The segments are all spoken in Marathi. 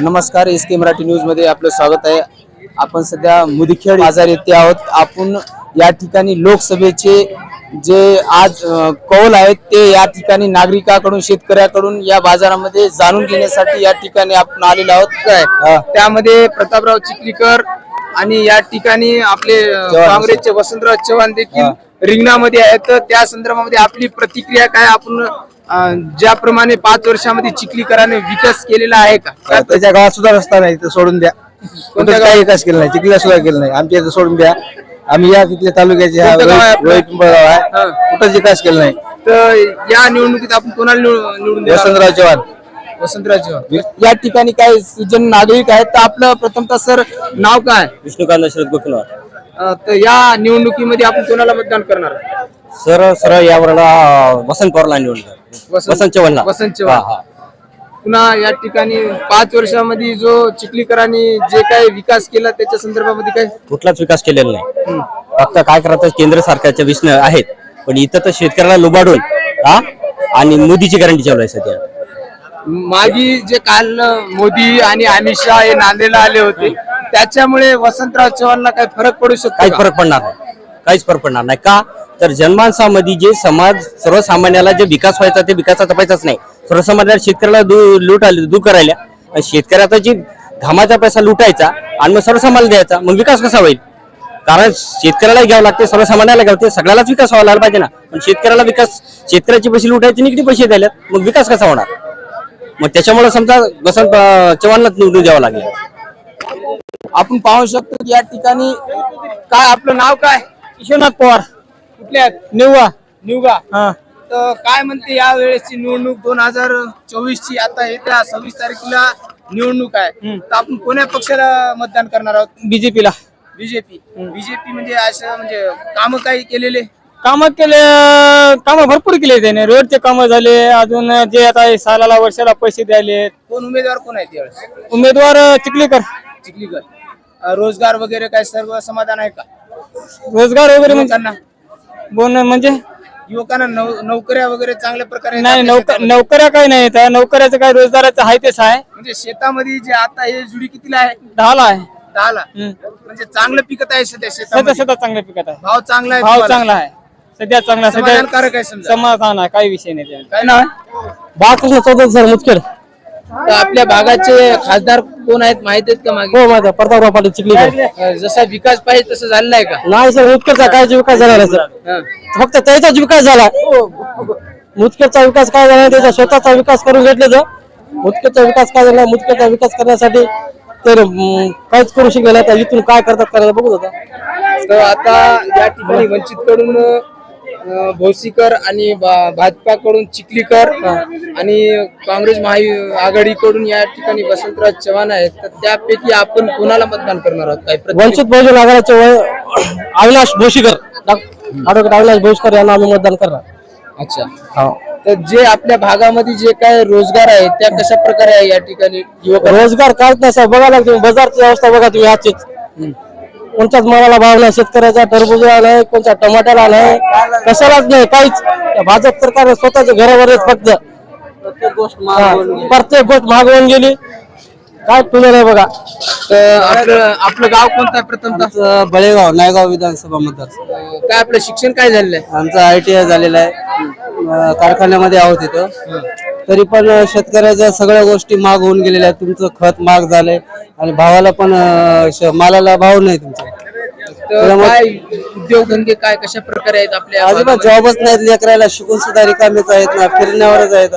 नमस्कार एस के मराठी न्यूजमध्ये आपलं स्वागत आहे. आपण सध्या मुदखेड बाजार येथे आहोत. आपण या ठिकाणी लोकसभेचे जे आज अ, कौल आहेत ते या ठिकाणी नागरिकाकडून शेतकऱ्याकडून या बाजारामध्ये जाणून घेण्यासाठी या ठिकाणी आपण आलेलो आहोत. काय? त्यामध्ये प्रतापराव चिखलीकर आणि या ठिकाणी आपले अ, काँग्रेसचे वसंतराव चव्हाण देखील रिंगणामध्ये आहेत. तर त्या संदर्भामध्ये आपली प्रतिक्रिया काय? आपण ज्याप्रमाणे पाच वर्षामध्ये चिखलीकराने विकास केलेला आहे का? त्याच्या गावात सुद्धा रस्ता नाही तर सोडून द्या. कोणत्याच काही विकास केला नाही चिखलीला सुद्धा केलं नाही. आमच्या इथं सोडून द्या. आम्ही या तिथल्या तालुक्याचे हा कोणतं गाव आहे रोहित- आपलं? रोहित पिंपळगाव आहे. कुठंच विकास केला नाही. तर या निवडणुकीत आपण कोणाला निवड- निवडून देणार? वसंतराव चव्हाण. वसंतराव चव्हाण. या ठिकाणी काय सुजन नागरिक आहेत. तर आपलं प्रथमतः सर नाव काय? विष्णुकांत दशरथ गोपीनाथ. अ, तर या निवडणुकीमध्ये आपण कोणाला मतदान करणार? सर सरळ यावरला वसंत पवारला निवडलं. वसंत चव्हाणला. वसंत चव्हाण. हा. पुन्हा या ठिकाणी पाच वर्षामध्ये जो चिखलीकरांनी जे काही विकास केला त्याच्या संदर्भामध्ये काय? कुठलाच विकास केलेला नाही. फक्त काय करतात केंद्र सरकारच्या विष्ण आहेत. पण इथं तर शेतकऱ्याला लुबाडून हा आणि मोदीची गॅरंटी चालू आहे सध्या. मागी जे काल मोदी आणि अमित शहा हे नांदेडला आले होते त्याच्यामुळे वसंतराव चव्हाणला काही फरक पडू शकतो काहीच का? फरक पडणार नाही. काहीच फरक पडणार नाही. का? तर जनमानसामध्ये जे समाज सर्वसामान्याला जे विकास व्हायचा ते विकासाचा पैसाच नाही. सर्वसामान्याला शेतकऱ्याला दू लूट आली दूर करायला. आणि शेतकऱ्याचा जी घामाचा पैसा लुटायचा आणि मग सर्वसामान्याला द्यायचा मग विकास कसा होईल? कारण शेतकऱ्याला घ्यावं लागते सर्वसामान्याला घ्यावं लागते. सगळ्यालाच विकास व्हायला पाहिजे ना. पण शेतकऱ्याला विकास शेतकऱ्याचे पैसे लुटायचे निगडी पैसे द्यायला मग विकास कसा होणार? मग त्याच्यामुळे समजा वसंत अं, चव्हाणलाच निवडून द्यावं लागेल. आपण पाहू शकतो की या ठिकाणी काय आपलं नाव काय? विश्वनाथ पवार. कुठले आहेत? निव्वा निवगा हा. तर काय म्हणते या वेळेसची निवडणूक दोन हजार चोवीस ची आता येत्या सव्वीस तारखेला निवडणूक आहे. तर आपण कोण्या पक्षाला मतदान करणार आहोत? बीजेपीला. बीजेपी. बीजेपी म्हणजे असं म्हणजे काम काही केलेले? काम केले काम भरपूर केले त्याने. रोडचे काम झाले अजून जे आता हे सालाला वर्षाला पैसे द्यायले कोण उमेदवार कोण आहेत यावेळेस? उमेदवार चिखलीकर. चिखलीकर. अं, रोजगार वगैरे काय सर्व समाधान आहे का? रोजगार वगैरे म्हणजे बोन म्हणजे? युवकांना नौ- नोकऱ्या वगैरे चांगल्या प्रकारे नाही नोकर? नोकऱ्या काही नाही त्या नोकऱ्याचं काय रोजगाराचं आहे तेच आहे म्हणजे शेतामध्ये जे आता हे जुडी कितीला आहे? दहाला आहे. दहाला. हम्म. म्हणजे चांगलं पिकत आहे सध्या सध्या शेतामध्ये. सध्या चांगल्या पिकत आहे. भाव चांगला आहे भाव तुम्हाला? चांगला आहे. सध्या चांगला सध्या समाधानकारक आहे समजा. समाधान आहे. काही विषय नाही त्याला. काय नाव आहे? बाळकृष्ण चौधरी सर मुतखेड तर आपल्या भागाचे खासदार कोण आहेत माहीत आहेत का मागे? हो माझा प्रतापराव पाटील चिखलीकर. अं, जसा विकास पाहिजे तसं झालेला आहे का? नाही सर मुतखेडचा काय विकास झाला नाही सर? हं. फक्त त्याचाच विकास झाला. मुतखेडचा विकास काय झाला त्याचा स्वतःचा विकास करून घेतले तर मुतखेडचा विकास काय झाला मुतखेडचा विकास करण्यासाठी तर काहीच करू शकले नाही. तर इथून काय करतात करायला बघत होता तर आता या ठिकाणी वंचित कडून भोसीकर आणि भाजपाकडून चिखलीकर आणि काँग्रेस महाआघाडीकडून या ठिकाणी वसंतराव चव्हाण आहेत. तर त्यापैकी आपण कोणाला मतदान करणार आहोत? काय वंचित बहुजन आघाडीचे वय अविनाश भोशीकर ॲडव्होकेट अविनाश भोसकर यांना आम्ही मतदान करणार. अच्छा. तर जे आपल्या भागामध्ये जे काय रोजगार आहे त्या कशा प्रकारे आहे या ठिकाणी युवक रोजगार सर बघा लागते बाजारची अवस्था बघा तुम्ही आजचीच कोणत्याच मालाला भाव नाही शेतकऱ्याचा टरबुजाला नाही कोणत्या टमाट्याला नाही कशालाच नाही काहीच. भाजप सरकार स्वतःच्या घरावर फक्त प्रत्येक गोष्ट प्रत्येक गोष्ट मागवून गेली. काय तुला नाही बघा? तर आपलं आपलं गाव कोणतं आहे प्रथमतः बळेगाव नायगाव विधानसभा मतदार काय आपलं शिक्षण काय झालेलं आहे? आमचं आय टी आय झालेलं आहे. अं, कारखान्यामध्ये आहोत तिथं तरी पण शेतकऱ्याच्या सगळ्या गोष्टी महाग होऊन गेलेल्या आहेत. तुमचं खत महाग झालंय आणि भावाला पण अं, श- मालाला भाव नाही तुमचा. तर काय उद्योगधंदे काय कशा प्रकारे आहेत आपल्या अजिबात जॉबच नाहीत लेकरायला शिकून सुद्धा रिकामेच आहेत ना फिरण्यावरच आहेत.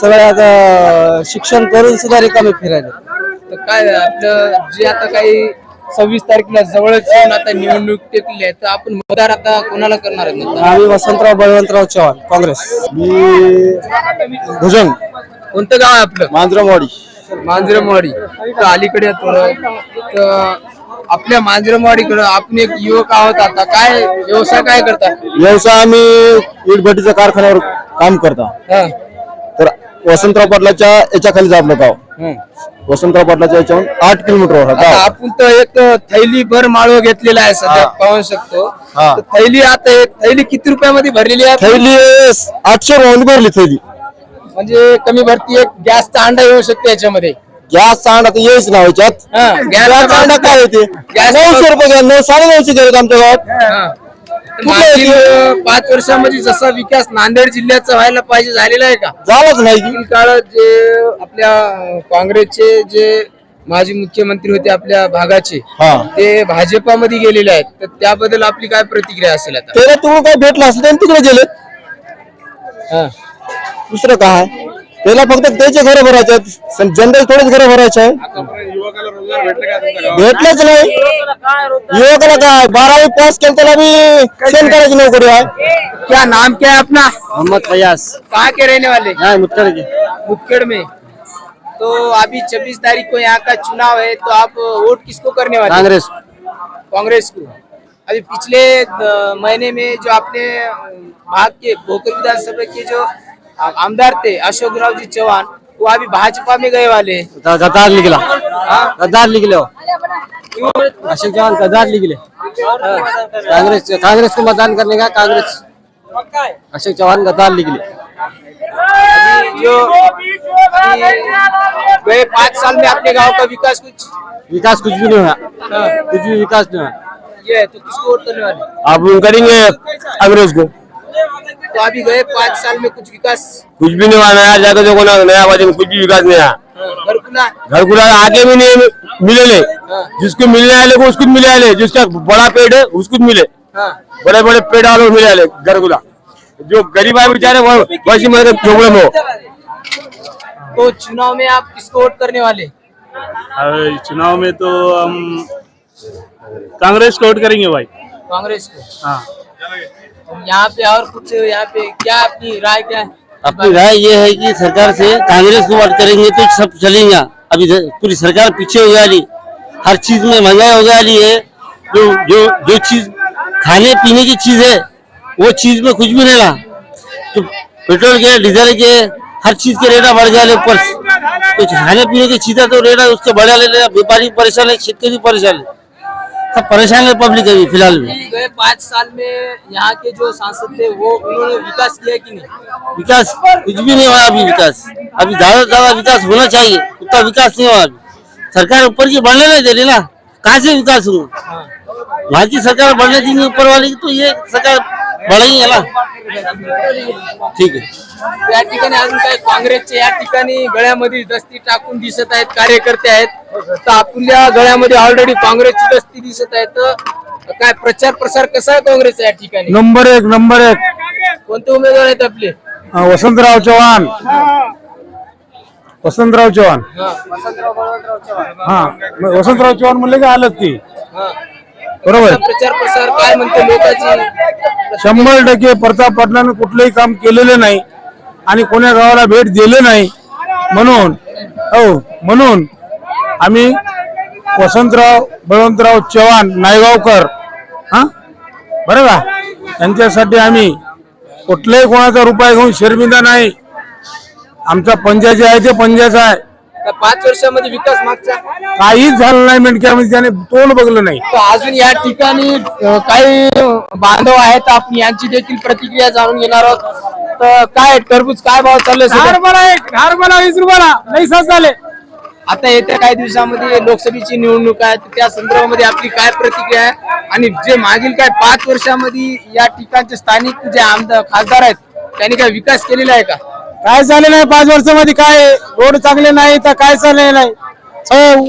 सगळ्या आता शिक्षण करून सुद्धा रिकामे फिरायला तर काय आपलं जे आता काही सव्वीस तारखेला जवळच येऊन आता निवडणूक टेकली आहे. तर आपण मतदार आता कोणाला करणार आहेत? आम्ही वसंतराव बळवंतराव चव्हाण काँग्रेस. भुजंग. कोणतं गाव आहे आपलं? मांजरमवाडी. मांजरमवाडी. तर अलीकडे थोडं. तर आपल्या मांजरमवाडीकडं आपण एक युवक आहोत आता. काय व्यवसाय काय करता? व्यवसाय आम्ही इटभट्टीच्या कारखान्यावर काम करता. हा. तर वसंतराव पाटलाच्या याच्या खाली आपलं गाव. वसंतराव पाटलाच्या याच्याहून आठ किलोमीटरवर हा आता आपण तर एक थैली भर माळव घेतलेला आहे सध्या पाहू शकतो. हा. तर थैली आता एक थैली किती रुपयामध्ये भरलेली आहे? थैली आठशे राऊंड भरली थैली. म्हणजे कमी भरती एक गॅसचा अंडा येऊ शकते याच्यामध्ये. गॅस चांगला तर येईच ना ह्याच्यात हा, गॅस चांगला काय येते गॅस- नऊशे रुपये घ्या नऊ साडे नऊशे गेले आमच्या गावात. हा. मागील पाच वर्षामध्ये जसा विकास नांदेड जिल्ह्याचा व्हायला पाहिजे झालेला आहे का? झालंच नाही. की मागील काळात जे आपल्या काँग्रेसचे जे माजी मुख्यमंत्री होते आपल्या भागाचे हा. ते भाजपामध्ये गेलेले आहेत. तर त्याबद्दल आपली काय प्रतिक्रिया असेल आता? त्याला तुम्हाला काय भेटलं असेल त्यांनी तिकडे गेले. हा. दुसरं काय? त्याला फक्त त्याचे घर भरायचे आहेत. सं- जनतेचे थोडेच घर भरायचे आहे भेटलंच नाही। युवकाला काय बारावी पास केलं त्याला बी सेल करायची नोकरी आहे क्या नाम क्या है अपना? मोहम्मद फयाज। कहाँ के रहने वाले? मुतकर की। मुक्केड़ में। तो अभी 26 तारीख को यहाँ का चुनाव है तो आप वोट किसको करने वाले? कांग्रेस। कांग्रेस को। अभी पिछले महीने में जो आपने भाग के भोकर विधानसभा के जो आमदार थे अशोक राव जी चौहान वो अभी भाजपा में गए वाले। गद्दार निकला। हाँ? गद्दार निकले हो? अशोक चौहान गद्दार निकले। कांग्रेस कांग्रेस को मतदान करने का कांग्रेस। अशोक चौहान गद्दार निकले। जो गए पाँच साल में अपने गाँव का विकास कुछ? विकास कुछ भी नहीं हुआ। हाँ, कुछ भी विकास नहीं हुआ। ये तो किसको वोट करने वाले? अब करेंगे अंग्रेज़ को। तो अभी गए पाँच साल में कुछ विकास। कुछ भी नहीं हुआ नया जाकर देखो ना नया बाजी में कुछ भी विकास नहीं आया। घरकुला घर को आगे भी नहीं मिले ले। हाँ। जिसको मिलने वाले को उसको मिले वाले जिसका बड़ा पेड़ है उसको मिले। हाँ। बड़े बड़े पेड़ वाले को मिले वाले घर गुला जो गरीब आए बेचारे वो वैसी मेरे प्रॉब्लम हो। तो चुनाव में आप किसको वोट करने वाले? अरे चुनाव में तो हम कांग्रेस को वोट करेंगे भाई। कांग्रेस को? हाँ। यहाँ पे और कुछ यहाँ पे क्या अपनी राय क्या है? अपनी राय ये है कि सरकार से कांग्रेस को वोट करेंगे तो सब चलेगा। अभी पूरी सरकार पीछे हो जाली हर चीज़ में महँगाई हो जाली है। जो जो जो चीज़, खाने पीने की चीज़ है, वो चीज़ में कुछ भी नहीं रहा। तो पेट्रोल के, डीजल के, हर चीज़ के रेटा बढ़ गया ऊपर। कुछ खाने पीने की चीज़ें तो रेटा उसके बढ़ा ले व्यापारी परेशान है शेतकरी परेशान है। सब परेशान है पब्लिक अभी फिलहाल में। गए पाँच साल में यहाँ के जो सांसद थे वो उन्होंने विकास किया कि नहीं? विकास? कुछ भी नहीं हुआ अभी विकास। अभी ज्यादा से ज्यादा विकास होना चाहिए उतना विकास नहीं हुआ अभी। सरकार ऊपर की बढ़ने नहीं दे रही ना। कहाँ से विकास हुआ? हाँ। वहाँ की सरकार बढ़ने देंगी ऊपर वाली की तो ये सरकार बढ़ेगी है ना। ठीक है। या ठिकाणी अजून काही काँग्रेसचे या ठिकाणी गळ्यामध्ये दस्ती टाकून दिसत आहेत कार्यकर्ते आहेत. तर आपल्या गळ्यामध्ये ऑलरेडी काँग्रेसची दस्ती दिसत आहे. तर काय प्रचार प्रसार कसा आहे काँग्रेसचा या ठिकाणी? नंबर एक नंबर एक. कोणते उमेदवार आहेत आपले? हा, वसंतराव चव्हाण. वसंतराव चव्हाण. हा, वसंतराव बळवंतराव चव्हाण हा मग वसंतराव चव्हाण म्हणले की आलंच की. हा. बरोबर. कसा प्रचार प्रसार काय म्हणते लोकांची? शंभर टक्के प्रताप पाटलांनी कुठलंही काम केलेलं नाही आणि कोण्या गावाला भेट दिले नाही. म्हणून हो म्हणून आम्ही वसंतराव बळवंतराव चव्हाण नायगावकर हा? बरं का? यांच्यासाठी आम्ही कुठलाही कोणाचा रुपये घेऊन शर्मिंदा नाही. आमचा पंजा जे आहे ते पंजाचा आहे. त्या पाच वर्षामध्ये विकास मागचा. काहीच झालं नाही मेंढक्यामध्ये त्याने तोंड बघलं नाही. तर अजून या ठिकाणी अ, काही बांधव आहेत आपण यांची देखील प्रतिक्रिया जाणून घेणार आहोत. तर काय टरबूज काय भाव चालू आहे सध्या? वीस रुपयाला नाही झाले आता येत्या काही दिवसामध्ये लोकसभेची निवडणूक आहे त्या संदर्भामध्ये आपली काय प्रतिक्रिया आहे? आणि जे मागील काय पाच वर्षामध्ये या ठिकाणचे स्थानिक जे आमदार खासदार आहेत त्यांनी काय विकास केलेला आहे का? काय झाले नाही पाच वर्षामध्ये? काय रोड चांगले नाही तर काय चालले नाही?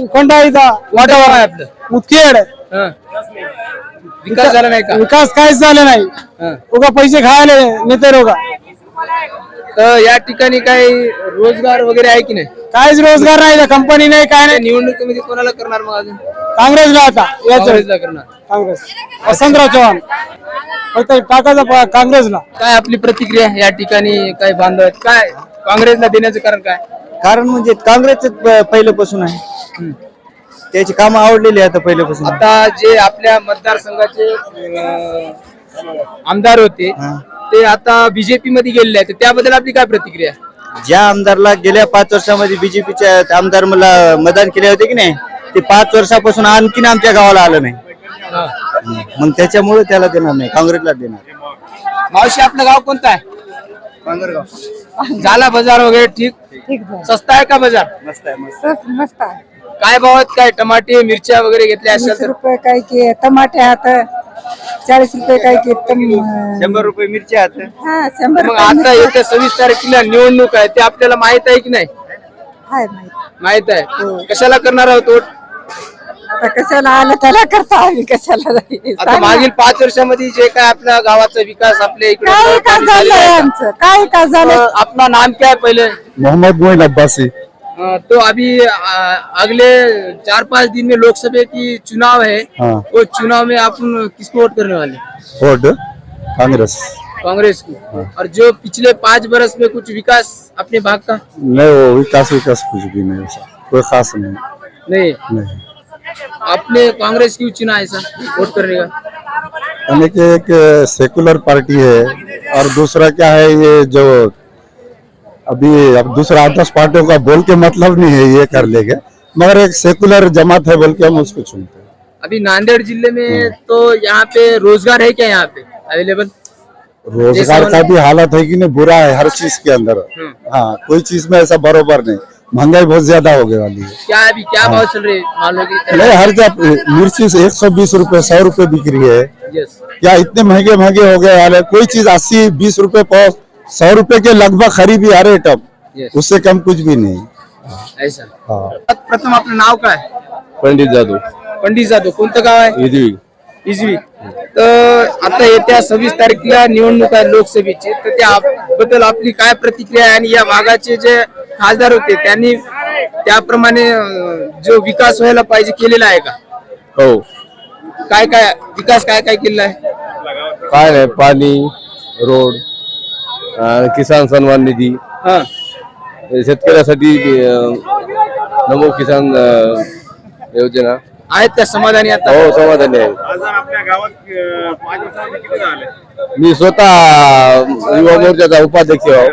कोंडा इथं. वाटावर आहे आपलं. मुतखेड हं. विकास झाला नाही का? विकास काहीच झाले नाही. उगा पैसे खायले नेते रोगा तर या ठिकाणी काही रोजगार वगैरे आहे की नाही? काहीच रोजगार नाही कंपनी नाही काय नाही. निवडणुकीमध्ये कोणाला करणार मग अजून? काँग्रेसला आता याच. काँग्रेसला करणार. काँग्रेस. वसंतराव चव्हाण. फक्त टाकायचा प- काँग्रेसला. काय आपली प्रतिक्रिया या ठिकाणी काही बांधव आहेत काय? काँग्रेसला देण्याचं कारण काय? कारण म्हणजे काँग्रेसच पहिल्यापासून आहे. त्याची कामं आवडलेली आहे आता पहिल्यापासून. आता जे आपल्या मतदारसंघाचे अं, आमदार होते हा. ते आता बीजेपी मध्ये गेलेले आहेत. तर त्याबद्दल आपली काय प्रतिक्रिया आहे? ज्या आमदारला गेल्या पाच वर्षामध्ये बीजेपीच्या आमदार मला मतदान केले होते की नाही ते पाच वर्षापासून आणखीन आमच्या गावाला आलं नाही. हा. मग त्याच्यामुळे त्याला देणार नाही काँग्रेसला देणार. मावशी आपलं गाव कोणतं आहे? झाला बाजार वगैरे ठीक? ठीक झालं. सस्ता आहे का बाजार? मस्त मस्त आहे. काय भाव आहेत? काय टमाटे मिरच्या वगैरे घेतल्या असेल वीस तर? रुपये काय की टमाटे आहात चाळीस रुपये काय की टम- शंभर रुपये मिरची आहेत हा शंभर मग रुपये आता येत्या सव्वीस तारखेला निवडणूक आहे ते आपल्याला माहीत आहे की नाही? आहे माहिती. माहीत आहे. कशाला करणार आहोत वोट? आता कशाला आलं त्याला करता आम्ही? कशाला नाही. आता सांगा. मागील पाच वर्षामध्ये जे काय आपल्या गावाचा विकास आपल्या इकडे काय झालंय आहे का? आमचं. काय का झालं अपना नाम क्या है पहले? मोहम्मद मोइन अब्बासी. तो अभी अगले चार पाँच दिन में लोकसभा की चुनाव है हाँ। वो चुनाव में आप किसको वोट करने वाले? वोट कांग्रेस। कांग्रेस को। हाँ। और जो पिछले पाँच बरस में कुछ विकास अपने भाग का? नहीं वो विकास विकास कुछ भी नहीं कोई खास नहीं। नहीं? नहीं। आपने कांग्रेस क्यों चुना ऐसा वोट करने का? यानी कि एक सेकुलर पार्टी है और दूसरा क्या है ये जो अभी अब दूसरा आदर्श पार्टियों का बोल के मतलब नहीं है ये कर लेंगे। मगर एक सेकुलर जमात है बोल के हम उसको चुनते हैं। अभी नांदेड़ ज़िले में तो यहाँ पे रोज़गार है क्या यहाँ पे अवेलेबल? रोज़गार का भी हालत है कि नहीं बुरा है हर चीज़ के अंदर। हम्म। हाँ कोई चीज़ में ऐसा बरोबर नहीं। महँगाई बहुत ज़्यादा हो गई वाली है। क्या अभी क्या भाव चल रही हैं नहीं हर जगह मिर्ची एक सौ बीस रूपए सौ रूपए बिक रही है। क्या इतने महँगे महँगे हो गए वाले कोई चीज़ अस्सी बीस रूपए पाव सौ रूपए के लगभग खरीदी आ रहे टब। उससे कम कुछ भी नहीं। ऐसा। हाँ। प्रथम आपलं नाव काय? पंडित जाधव। पंडित जाधव. कोणतं गाव आहे? इजवी. तर आता येत्या सव्वीस तारखेला निवडणूक आहे लोकसभेची. तर त्याबद्दल आपली काय प्रतिक्रिया आहे? आणि या भागाचे जे खासदार होते त्यांनी त्याप्रमाणे अं, जो विकास व्हायला पाहिजे केलेला आहे का? हो. काय काय विकास काय काय केलेला आहे? काय नाही पाणी रोड किसान सन्मान निधी. हा. शेतकऱ्यासाठी नमो किसान योजना. आहेत त्या समाधानी आता? हो समाधानी आहे मी स्वतः युवा मोर्चाचा उपाध्यक्ष आहो.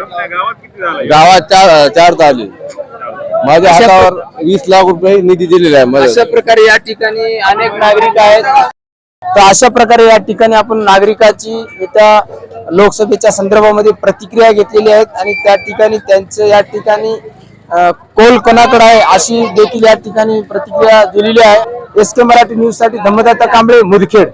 गावात चार चार चालू माझ्या हातावर वीस लाख रुपये निधी दिलेला आहे अशा प्रकारे या ठिकाणी अनेक नागरिक आहेत. तर अशा प्रकारे या ठिकाणी आपण नागरिकाची येत्या लोकसभेच्या संदर्भामध्ये प्रतिक्रिया घेतलेली आहेत आणि त्या ठिकाणी त्यांचं या ठिकाणी कोल कोणाकडे आहे अशी देखील या ठिकाणी प्रतिक्रिया दिलेली आहे. एस के मराठी न्यूजसाठी धम्मदत्ता कांबळे मुदखेड.